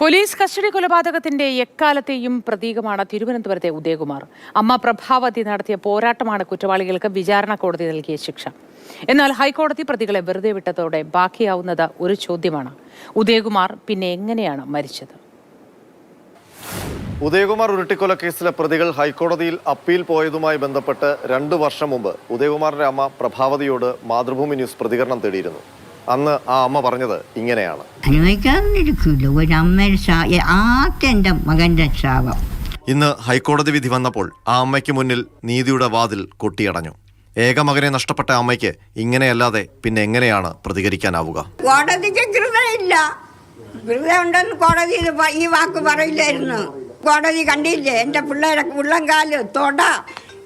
Police custody കൊലപാതകത്തിന്റെ എക്കാലത്തെയും പ്രതീകമാണ് തിരുവനന്തപുരത്തെ ഉദയകുമാർ. അമ്മ പ്രഭാവതി നടത്തിയ പോരാട്ടമാണ് കുറ്റവാളികൾക്ക് വിചാരണ കോടതി നൽകിയ ശിക്ഷ. എന്നാൽ ഹൈക്കോടതി പ്രതികളെ വെറുതെ വിട്ടതോടെ ബാക്കിയാവുന്നത് ഒരു ചോദ്യമാണ്. ഉദയകുമാർ പിന്നെ എങ്ങനെയാണ് മരിച്ചത്? ഉദയകുമാർ ഉരുട്ടിക്കൊല കേസിലെ പ്രതികൾ ഹൈക്കോടതിയിൽ അപ്പീൽ പോയതുമായി ബന്ധപ്പെട്ട് രണ്ടു വർഷം മുമ്പ് ഉദയകുമാറിന്റെ അമ്മ പ്രഭാവതിയോട് മാതൃഭൂമി ന്യൂസ് പ്രതികരണം തേടിയിരുന്നു. അന്ന് ആ അമ്മ പറഞ്ഞത് ഇങ്ങനെയാണ്. അനുഭവിക്കാതിരിക്കില്ല ഒരമ്മയുടെ ശാ ആദ്യം എന്റെ മകന്റെ ശാപം ഇന്ന് ഹൈക്കോടതി വിധി വന്നപ്പോൾ ആ അമ്മയ്ക്ക് മുന്നിൽ നീതിയുടെ വാതിൽ കൊട്ടിയടഞ്ഞു. ഏക മകനെ നഷ്ടപ്പെട്ട അമ്മയ്ക്ക് ഇങ്ങനെയല്ലാതെ പിന്നെ എങ്ങനെയാണ് പ്രതികരിക്കാനാവുക? കോടതിക്ക് കൃതയില്ല കൃത ഉണ്ടെന്ന് കോടതി ഈ വാക്ക് പറയില്ലായിരുന്നു. കോടതി കണ്ടില്ലേ? എന്റെ പിള്ളേരെ ഉള്ളംകാൽ തൊട.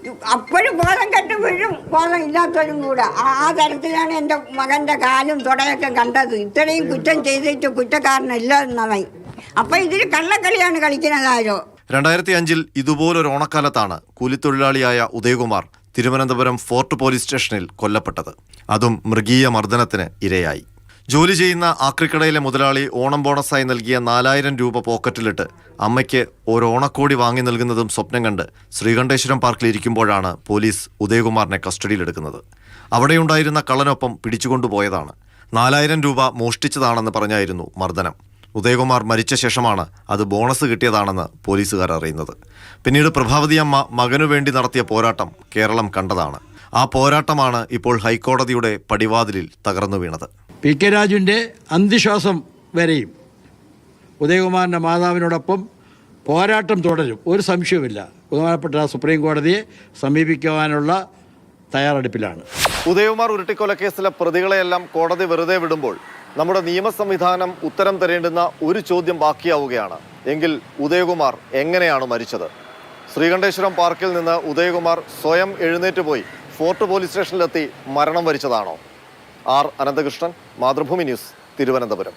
അപ്പോഴും ബോധം കെട്ട് വീഴും. ബോധം ഇല്ലാത്തവരും കൂടെ. ആ- തരത്തിലാണ് എന്റെ മകന്റെ കാലും തുടയൊക്കെ കണ്ടത്. ഇത്രയും കുറ്റം ചെയ്തിട്ട് കുറ്റക്കാരനല്ല എന്നായി അപ്പൊ ഇതിൽ കള്ളക്കളിയാണ് കളിക്കുന്നത് ആരോ? രണ്ടായിരത്തി അഞ്ചിൽ ഇതുപോലൊരു ഓണക്കാലത്താണ് കൂലിത്തൊഴിലാളിയായ ഉദയകുമാർ തിരുവനന്തപുരം ഫോർട്ട് പോലീസ് സ്റ്റേഷനിൽ കൊല്ലപ്പെട്ടത്. അതും മൃഗീയ മർദ്ദനത്തിന് ഇരയായി. ജോലി ചെയ്യുന്ന ആക്രിക്കടയിലെ മുതലാളി ഓണം ബോണസായി നൽകിയ നാലായിരം രൂപ പോക്കറ്റിലിട്ട് അമ്മയ്ക്ക് ഒരു ഓണക്കോടി വാങ്ങി നൽകുന്നതും സ്വപ്നം കണ്ട് ശ്രീകണ്ഠേശ്വരം പാർക്കിൽ ഇരിക്കുമ്പോഴാണ് പോലീസ് ഉദയകുമാറിനെ കസ്റ്റഡിയിലെടുക്കുന്നത്. അവിടെയുണ്ടായിരുന്ന കള്ളനൊപ്പം പിടിച്ചുകൊണ്ടുപോയതാണ്. നാലായിരം രൂപ മോഷ്ടിച്ചതാണെന്ന് പറഞ്ഞായിരുന്നു മർദ്ദനം. ഉദയകുമാർ മരിച്ച ശേഷമാണ് അത് ബോണസ് കിട്ടിയതാണെന്ന് പോലീസുകാർ അറിയുന്നത്. പിന്നീട് പ്രഭാവതി അമ്മ മകനു വേണ്ടി നടത്തിയ പോരാട്ടം കേരളം കണ്ടതാണ്. ആ പോരാട്ടമാണ് ഇപ്പോൾ ഹൈക്കോടതിയുടെ പടിവാതിലിൽ തകർന്നു വീണത്. പി കെ രാജുവിന്റെ അന്ത്യശ്വാസം വരെയും ഉദയകുമാറിന്റെ മാതാവിനോടൊപ്പം പോരാട്ടം തുടരും. ഒരു സംശയവുമില്ല. ബഹുമാനപ്പെട്ട സുപ്രീം കോടതിയെ സമീപിക്കുവാനുള്ള തയ്യാറെടുപ്പിലാണ്. ഉദയകുമാർ ഉരുട്ടിക്കൊലക്കേസിലെ പ്രതികളെയെല്ലാം കോടതി വെറുതെ വിടുമ്പോൾ നമ്മുടെ നിയമ സംവിധാനം ഉത്തരം തരേണ്ടുന്ന ഒരു ചോദ്യം ബാക്കിയാവുകയാണ്. എങ്കിൽ ഉദയകുമാർ എങ്ങനെയാണ് മരിച്ചത്? ശ്രീകണ്ഠേശ്വരം പാർക്കിൽ നിന്ന് ഉദയകുമാർ സ്വയം എഴുന്നേറ്റ് പോയി ഫോർട്ട് പോലീസ് സ്റ്റേഷനിലെത്തി മരണം വരിച്ചതാണോ? R Ananthakrishnan Mathrubhumi news Thiruvananthapuram.